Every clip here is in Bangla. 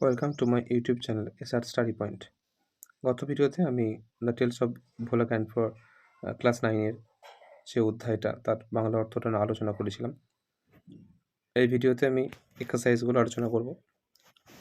Welcome to my YouTube channel S R study point গত ভিডিওতে আমি the tales of Bholaganpa for class নাইনের যে অধ্যায়টা, তার বাংলা অর্থটা আলোচনা করেছিলাম। এই ভিডিওতে আমি এক্সারসাইজগুলো আলোচনা করব।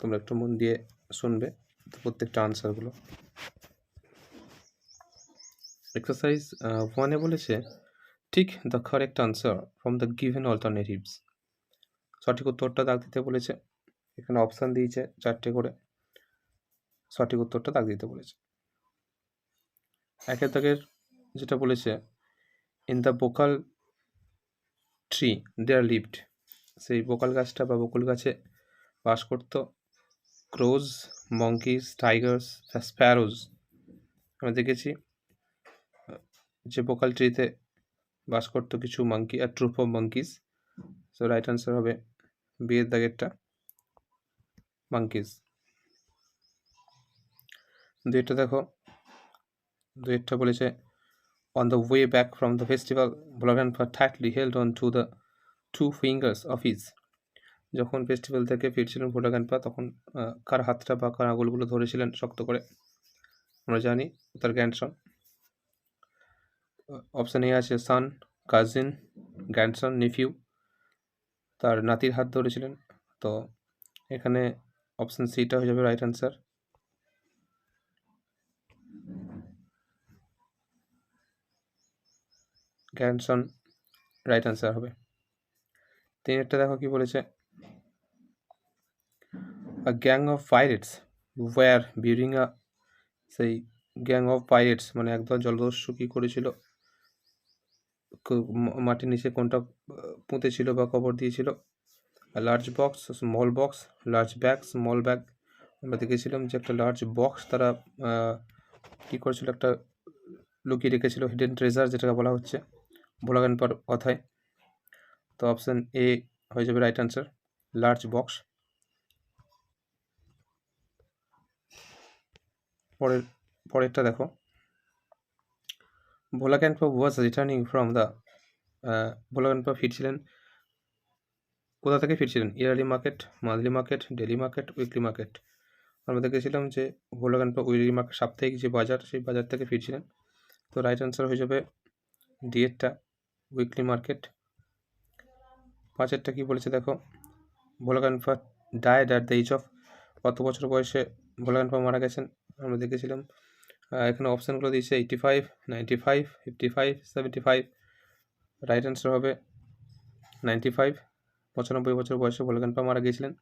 তোমরা একটু মন দিয়ে শুনবে প্রত্যেকটা আনসারগুলো এক্সারসাইজ ওয়ানে বলেছে ঠিক the correct answer from the given alternatives সঠিক উত্তরটা দাগ দিতে বলেছে এখানে অপশান দিয়েছে চারটে করে। সঠিক উত্তরটা দাগ দিতে বলেছে। একের দাগের যেটা বলেছে in the bakul tree there lived সেই বোকাল গাছটা বা বকুল গাছে বাস করত ক্রোজ মঙ্কিস টাইগার্স স্প্যারোজ আমরা দেখেছি, যে বোকাল ট্রিতে বাস করতো কিছু monkey R troop of monkeys so right answer হবে বিয়ের দাগেরটা। মাঙ্কিস দুইটা দেখো। দুইটা বলেছে on the way back from the festival ভ্লগানফার tightly held on to the two fingers of his যখন ফেস্টিভ্যাল থেকে ফিরছিলেন ভোটাগানপা তখন কার হাতটা বা কার আঙুলগুলো ধরেছিলেন শক্ত করে? আমরা জানি তার গ্র্যান্ডসন অপশান এ আছে সান কাজিন গ্র্যান্ডসন নিফিউ তার নাতির হাত ধরেছিলেন। তো এখানে অপশান সিটা হয়ে যাবে right answer grandson right answer হবে। তিনেরটা দেখো কি বলেছে। A gang of pirates were burying a সেই গ্যাং অফ পাইরেটস মানে একদল জলদস্যু কী করেছিল? মাটির নিচে কোনটা পুঁতেছিল বা কবর দিয়েছিল? Large box small box large bag small bag আমরা দেখেছিলাম যে একটা লার্জ বক্স তারা কী করেছিল? একটা লুকিয়ে রেখেছিল হিডেন ট্রেজার যেটাকে বলা হচ্ছে। ভোলাগান পর কথায়। তো অপশান এ হয়ে যাবে রাইট আনসার লার্জ বক্স পরের, পরেরটা দেখো। Bholaganpa was returning from the Bholaganpa ফিরছিলেন। কোথা থেকে ফিরছিলেন? Yearly market, monthly market daily market, weekly market? আমরা দেখেছিলাম যে ভোলা ক্যানপা উইকলি মার্কেট, সাপ্তাহিক যে বাজার, সেই বাজার থেকে ফিরছিলেন। তো রাইট আনসার হয়ে যাবে ডিএডটা উইকলি মার্কেট। পাঁচেরটা কী বলেছে দেখো? Bholaganpa died at the age of কত বছর বয়সে ভোলা ক্যানপা মারা গেছেন? আমরা দেখেছিলাম এখানে অপশানগুলো দিয়েছে eighty five ninety five fifty five seventy five right answer হবে নাইনটি ফাইভ পঁচানব্বই বছর বয়সে ভোলগানপা মারা গিয়েছিলেন।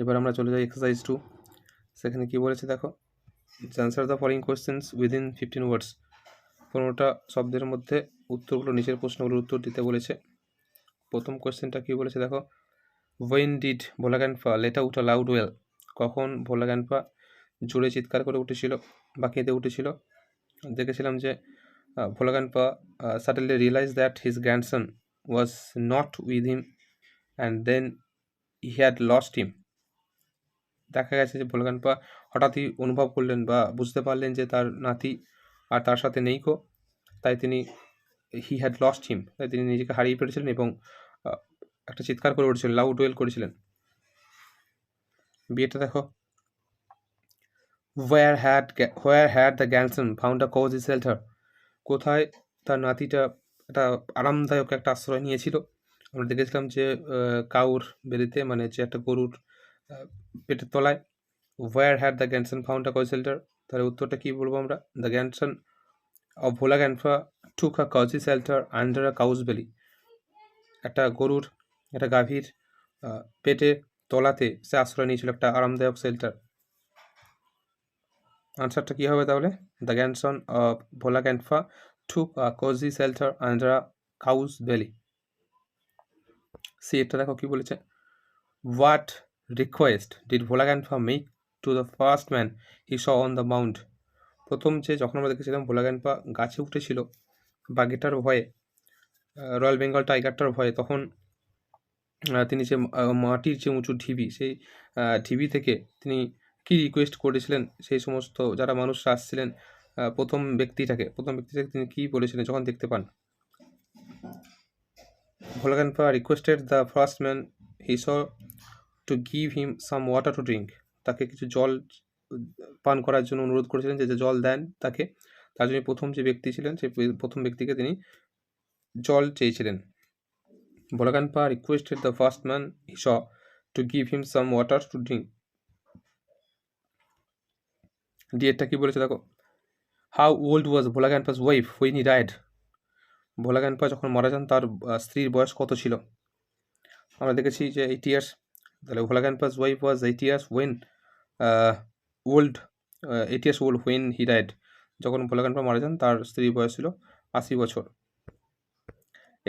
এবার আমরা চলে যাই এক্সারসাইজ টু সেখানে কি বলেছে দেখো? Answer the following questions within fifteen words পনেরোটা শব্দের মধ্যে উত্তরগুলো, নিচের প্রশ্নগুলোর উত্তর দিতে বলেছে। প্রথম কোয়েশ্চেনটা কী বলেছে দেখো? When did Bholaganpa let out a loud wail কখন ভোলাগানফা জোরে চিৎকার করে উঠেছিল বা কেঁদে উঠেছিল? দেখেছিলাম যে Bholaganpa suddenly realise that his grandson was not with him and then he had lost him দেখা গেছে যে ভোলাগানপা হঠাৎই অনুভব করলেন বা বুঝতে পারলেন যে তার নাতি আর তার সাথে নেই কো। তাই তিনি হি হ্যাড লস্ট হিম তাই তিনি নিজেকে হারিয়ে ফেলেছিলেন এবং একটা চিৎকার করে উঠেছিলেন লাউড ওয়েল করেছিলেন। বিয়েটা দেখো। Where had where had the grandson found a cosy shelter কোথায় তার নাতিটা একটা আরামদায়ক একটা আশ্রয় নিয়েছিল। আমরা দেখেছিলাম যে কাউর বেরিতে মানে যে একটা গরুর পেটের তলায় where had the grandson found cosy shelter তাহলে উত্তরটা কী বলব আমরা? The grandson of Bholaganpa took a cosy shelter under a cow's belly একটা গরুর, একটা গাভীর পেটে, তলাতে সে আশ্রয় নিয়েছিল, একটা আরামদায়ক শেল্টার আনসারটা কী হবে তাহলে? The grandson of Bholaganpa took a cosy shelter under a cow's belly see এটা দেখো কী বলেছে? What request did Bholaganpa make to the first man he saw on the mount প্রথম যে যখন আমরা দেখেছিলাম ভোলা ক্যানফা গাছে উঠেছিল বাঘেটার ভয়ে রয়্যাল বেঙ্গল টাইগারটার ভয়ে, তখন তিনি যে মাটির যে উঁচু ঢিবি, সেই ঢিবি থেকে তিনি কি রিকোয়েস্ট করেছিলেন? সেই সমস্ত যারা মানুষরা আসছিলেন প্রথম ব্যক্তিটাকে প্রথম ব্যক্তিটাকে তিনি কী বলেছিলেন যখন দেখতে পান? Bholaganpa requested the first man he saw to give him some water to drink তাকে কিছু জল, পান করার জন্য অনুরোধ করেছিলেন যে জল দেন তাকে। তার জন্য প্রথম যে ব্যক্তি ছিলেন সেই প্রথম ব্যক্তিকে তিনি জল চেয়েছিলেন। Bholaganpa requested the first man he saw to give him some water to drink ডিএটটা কি বলেছে দেখো? How old was Bholaganpa's wife when he died Bholaganpa যখন মারা যান, তার স্ত্রীর বয়স কত ছিল? আমরা দেখেছি যে এইট ইয়ার্স তাহলে Bholaganpa's wife was eight years when old eight years old when he died যখন ভোলা ভোলাগানপা মারা যান, তার স্ত্রীর বয়স ছিল আশি বছর।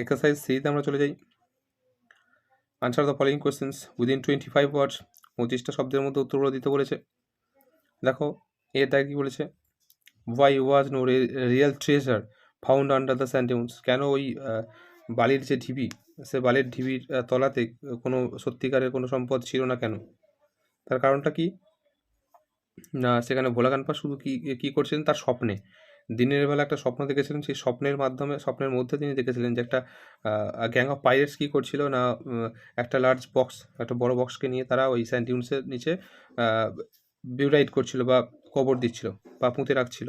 এক্সারসাইজ সিতে আমরা চলে যাই। Answer the following questions within twenty five words পঁচিশটা শব্দের মধ্যে উত্তরগুলো দিতে বলেছে। দেখো এটা কি বলেছে? Why was no real treasure found under the sand dunes কেন ওই বালির যে ঢিবি, সে বালির ঢিবির তলাতে কোনো সত্যিকারের কোনো সম্পদ ছিল না কেন? তার কারণটা কি? না, সেখানে ভোলা কানপা শুধু কি কি করছিলেন? তার স্বপ্নে। দিনের বেলা একটা স্বপ্ন দেখেছিলেন, সেই স্বপ্নের মাধ্যমে, স্বপ্নের মধ্যে তিনি দেখেছিলেন যে একটা গ্যাং অফ পাইরেটস কী করছিল না একটা লার্জ বক্স একটা বড় বক্সকে নিয়ে তারা ওই স্যান্ডিউন্সের নিচে বিউরাইড করছিল বা কবর দিচ্ছিল বা পুঁতে রাখছিল।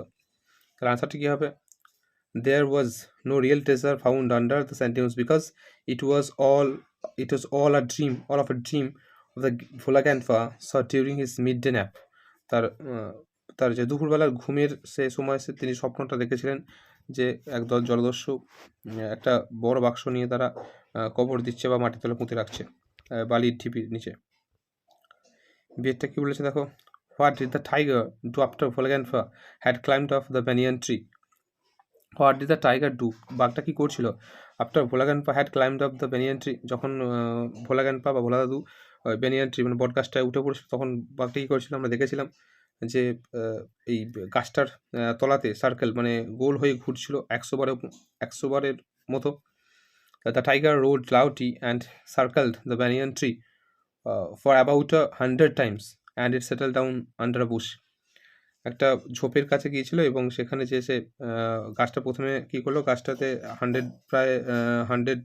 তাহলে আনসারটি কী হবে? There was no real treasure found under the sand dunes because it was all it was all a dream all of a dream of the Bhola Ganpa's during his midday nap তার তার যে দুপুরবেলার ঘুমের সে সময় সে তিনি স্বপ্নটা দেখেছিলেন যে একদল জলদস্যু একটা বড় বাক্স নিয়ে তারা কবর দিচ্ছে বা মাটি তলে পুঁতে রাখছে বালির ঢিপির নিচে। বিয়েরটা কী বলেছে দেখো? What did the tiger do after ভোলাগ্যানফা had climbed off the banyan tree what did the tiger do বাঘটা কি করছিল? After ভোলাগানপা had climbed off the banyan tree যখন ভোলাগানপা বা ভোলা দাদু ব্যানিয়ান ট্রি মানে বট গাছটায় উঠে পড়েছিল, তখন বাঘটা কী করেছিল? আমরা দেখেছিলাম যে এই গাছটার তলাতে সার্কেল মানে গোল হয়ে ঘুরছিল একশো বারের একশো বারের মতো। The tiger roared loudly and circled the banyan tree for about hundred times and it settle down under bush একটা ঝোপের কাছে গিয়েছিল এবং সেখানে যে সে গাছটা প্রথমে কী করল? গাছটাতে হান্ড্রেড প্রায় হান্ড্রেড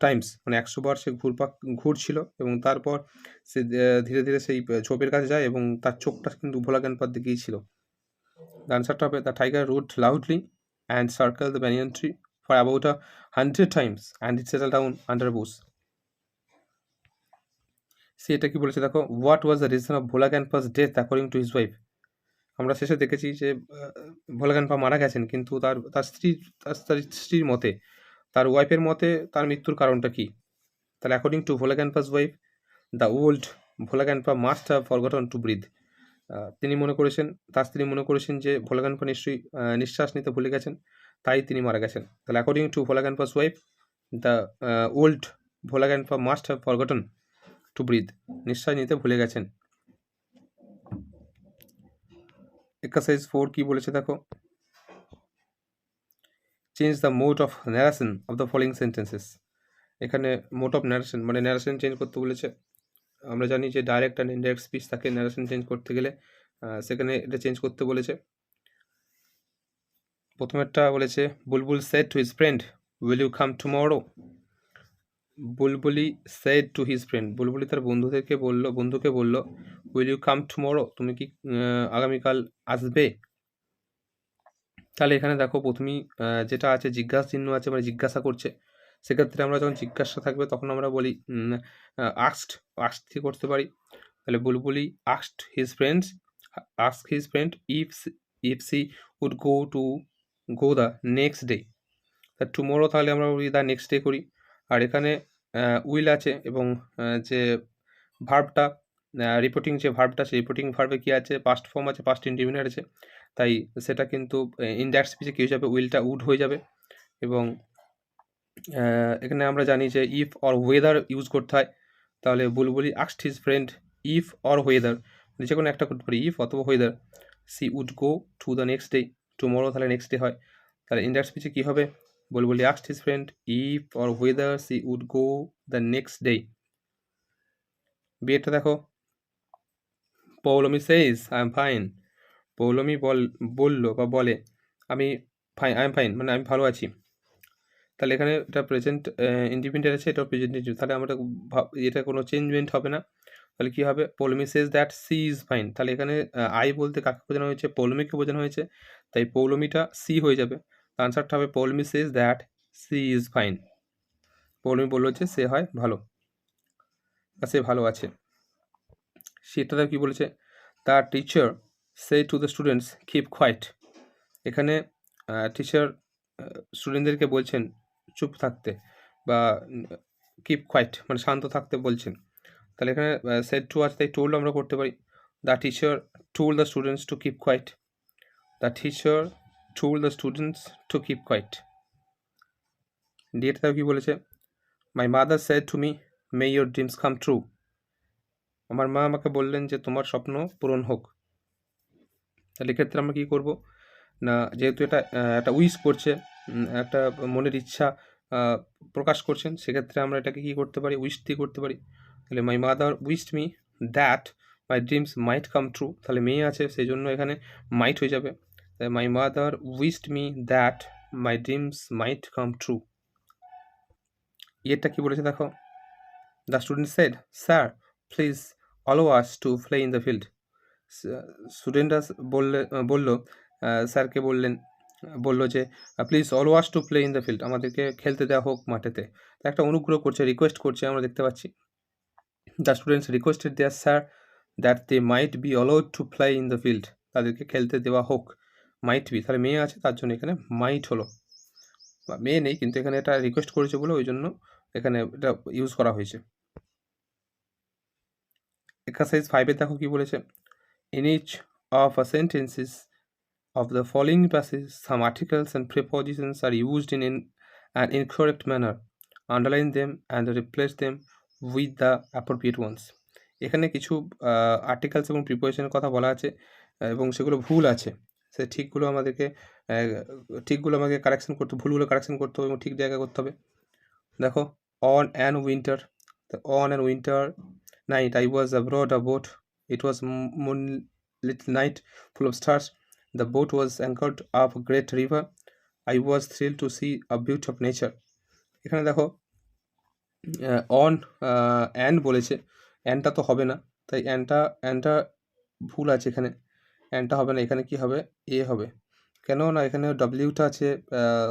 টাইমস মানে একশো বার সে ঘুরপাক, ঘুরছিল এবং তারপর সে ধীরে ধীরে সেই ঝোপের কাছে যায় এবং তার চোখটা কিন্তু ভোলা জ্ঞানপাত দিকেই ছিল আনসারটা হবে the tiger roared loudly and circle the banyan tree for about a hundred times and it settle down under bush সে এটা কি বলেছে? দেখো what was the reason of Bhola Ganpa's death according to his wife আমরা শেষে দেখেছি যে ভোলা ক্যানপা মারা গেছেন, কিন্তু তার তার স্ত্রী, তার তার স্ত্রীর মতে, তার ওয়াইফের মতে তার মৃত্যুর কারণটা কি? তাহলে according to Bhola Ganpa's wife the old Bhola Ganpa must have forgotten to breathe তিনি মনে করেছেন, তার স্ত্রী মনে করেছেন যে ভোলা ক্যানপা নিশ্চয়ই নিঃশ্বাস নিতে ভুলে গেছেন, তাই তিনি মারা গেছেন। তাহলে according to Bhola Ganpa's wife the old Bhola Ganpa must have forgotten to breathe নিঃশ্বাস নিতে ভুলে গেছেন। এক্সারসাইজ ফোর কি বলেছে দেখো? Change the mode of narration of the following sentences এখানে মোড অফ ন্যারেশন মানে ন্যারেশন চেঞ্জ করতে বলেছে। আমরা জানি যে ডাইরেক্ট অ্যান্ড ইনডাইরেক্ট স্পিচ তাকে ন্যারেশন চেঞ্জ করতে গেলে সেখানে এটা চেঞ্জ করতে বলেছে। প্রথমেরটা বলেছে Bulbul said to his friend will you come tomorrow Bulbuli said to his friend Bulbuli তার বন্ধুদেরকে বলল, বন্ধুকে বলল উইল ইউ কাম টুমরো তুমি কি আগামীকাল আসবে? তাহলে এখানে দেখো প্রথমেই যেটা আছে, জিজ্ঞাসা চিহ্ন আছে মানে জিজ্ঞাসা করছে। সেক্ষেত্রে আমরা যখন জিজ্ঞাসা থাকবে, তখন আমরা বলি আক্সড আক্সড থেকে করতে পারি? তাহলে Bulbuli আক্সড his friends ask his friend if if she would go to go the next day তা টুমোরো তাহলে আমরা বলি দ্য নেক্সট ডে করি। আর এখানে উইল আছে এবং যে ভার্বটা রিপোর্টিং যে ভার্বটা, সেই রিপোর্টিং ভার্বে কী আছে? পাস্ট ফর্ম আছে পাস্ট ইন্ডিমিনার আছে। তাই সেটা কিন্তু ইনডাইরেক্ট স্পিচে কী হয়ে যাবে? উইলটা উড হয়ে যাবে। এবং এখানে আমরা জানি যে ইফ অর ওয়েদার ইউজ করতে হয়। তাহলে Bulbuli আক্সড his friend if or whether যে কোনো একটা করতে পারি ইফ অথবা whether she would go to the next day tomorrow তাহলে নেক্সট ডে হয়। তাহলে ইনডাইরেক্ট স্পিচে কী হবে? Bulbuli আক্সড his friend if or whether she would go the next day বিয়েটা দেখো Paulami says I am fine Paulami বল, বলল বা বলে, আমি ফাইন আই এম ফাইন মানে আমি ভালো আছি। তাহলে এখানে এটা প্রেজেন্ট ইন্ডিপেন্ডেন্ট আছে এটা প্রেজেন্ট তাহলে আমরা এটা কোনো চেঞ্জমেন্ট হবে না। তাহলে কী হবে? Paulami says that she is fine তাহলে এখানে আই বলতে কাকে বোঝানো হয়েছে? পৌলমিকে বোঝানো হয়েছে। তাই পৌলমিটা সি হয়ে যাবে। আনসারটা হবে Paulami says that she is fine Paulami বলল যে সে হয় ভালো। সে ভালো আছে। সেটাতে কী বলেছে? তার teacher said to the students keep quiet এখানে টিচার স্টুডেন্টদেরকে বলছেন, চুপ থাকতে বা কিপ কোয়াইট মানে শান্ত থাকতে বলছেন। তাহলে এখানে সেট টু আছে, তাই টোল্ড আমরা করতে পারি। The teacher told the students to keep quiet the teacher told the students to keep quiet ডিএটাও কী বলেছে my mother said to me may your dreams come true আমার মা আমাকে বললেন যে, তোমার স্বপ্ন পূরণ হোক। তাহলে এক্ষেত্রে আমরা কী করব? না, যেহেতু এটা একটা উইশ করছে একটা মনের ইচ্ছা প্রকাশ করছেন, সেক্ষেত্রে আমরা এটাকে কী করতে পারি? দিয়ে করতে পারি। তাহলে my mother wished me that my dreams might come true তাহলে মেয়ে আছে, সেই জন্য এখানে মাইট হয়ে যাবে। My mother wished me that my dreams might come true ইয়েরটা কী বলেছে দেখো? The student said sir please allow us to play in the field স্টুডেন্টরা বললে, বলল স্যারকে বললেন, বলল যে please allow us to play in the field আমাদেরকে খেলতে দেওয়া হোক মাঠেতে। একটা অনুগ্রহ করছে রিকোয়েস্ট করছে, আমরা দেখতে পাচ্ছি। The students requested their sir that they might be allowed to play in the field তাদেরকে খেলতে দেওয়া হোক। মাইট বি তাহলে মেয়ে আছে তার জন্য এখানে মাইট হলো। বা মেয়ে নেই কিন্তু এখানে এটা রিকোয়েস্ট করেছে বলে ওই জন্য এখানে এটা ইউজ করা হয়েছে। এক্সারসাইজ ফাইভে দেখো কি বলেছে। In each of a sentences the following passages, some articles and prepositions are used in, in an incorrect manner. Underline them and replace them with the appropriate ones. এখানে কিছু আর্টিকেলস এবং প্রিপোজিশনের কথা বলা আছে এবং সেগুলো ভুল আছে। সে ঠিকগুলো আমাদেরকে ঠিকগুলো আমাকে কারেকশন করতে, ভুলগুলো কারেকশন করতে হবে এবং ঠিক জায়গায় করতে হবে দেখো on and winter on and winter night I was aboard a boat it was moon little night full of stars The boat was up a great river. I was thrilled to see a beauty of nature. এখানে দেখো অন অ্যান্ড বলেছে অ্যান্ডটা তো হবে না, তাই অ্যান্ডটা অ্যান্ডটা ভুল আছে এখানে অ্যান্ডটা হবে না, এখানে কি হবে? এ হবে। কেন না এখানে ডব্লিউটা আছে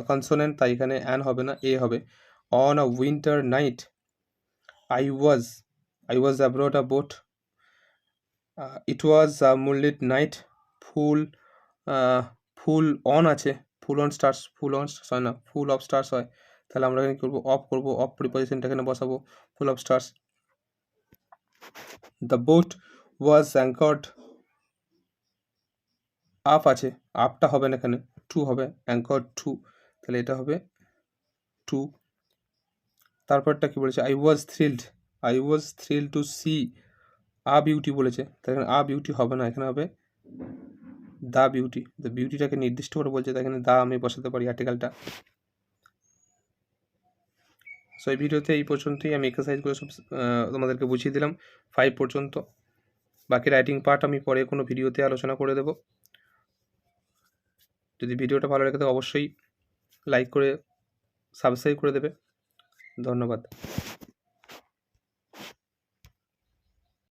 কনসোনেন্ট তাই এখানে অ্যান হবে না এ হবে। On a winter night I was I was aboard a boat it was a moonlit night full full on আছে। Full on stars full on stars হয় না ফুল অফ স্টার্স হয়। তাহলে আমরা এখানে করব? অফ করব অফ প্রিপোজিশনটা এখানে বসাবো। Full of stars the boat was anchored up আছে আপটা হবে না এখানে টু হবে অ্যাঙ্কর টু তাহলে এটা হবে টু তারপরটা কি বলেছে? I was thrilled I was thrill to see a beauty বলেছে তাই এখানে আ বিউটি হবে না, এখানে হবে দা বিউটি দ্য বিউটিটাকে নির্দিষ্ট করে বলছে তাই এখানে দা আমি বসাতে পারি আর্টিকেলটা সো এই ভিডিওতে এই পর্যন্তই, আমি এক্সারসাইজগুলো সব তোমাদেরকে বুঝিয়ে দিলাম। ফাইভ পর্যন্ত। বাকি রাইটিং পার্ট আমি পরে কোনো ভিডিওতে আলোচনা করে দেব। যদি ভিডিওটা ভালো লাগে তো অবশ্যই লাইক করে সাবস্ক্রাইব করে দেবে। ধন্যবাদ।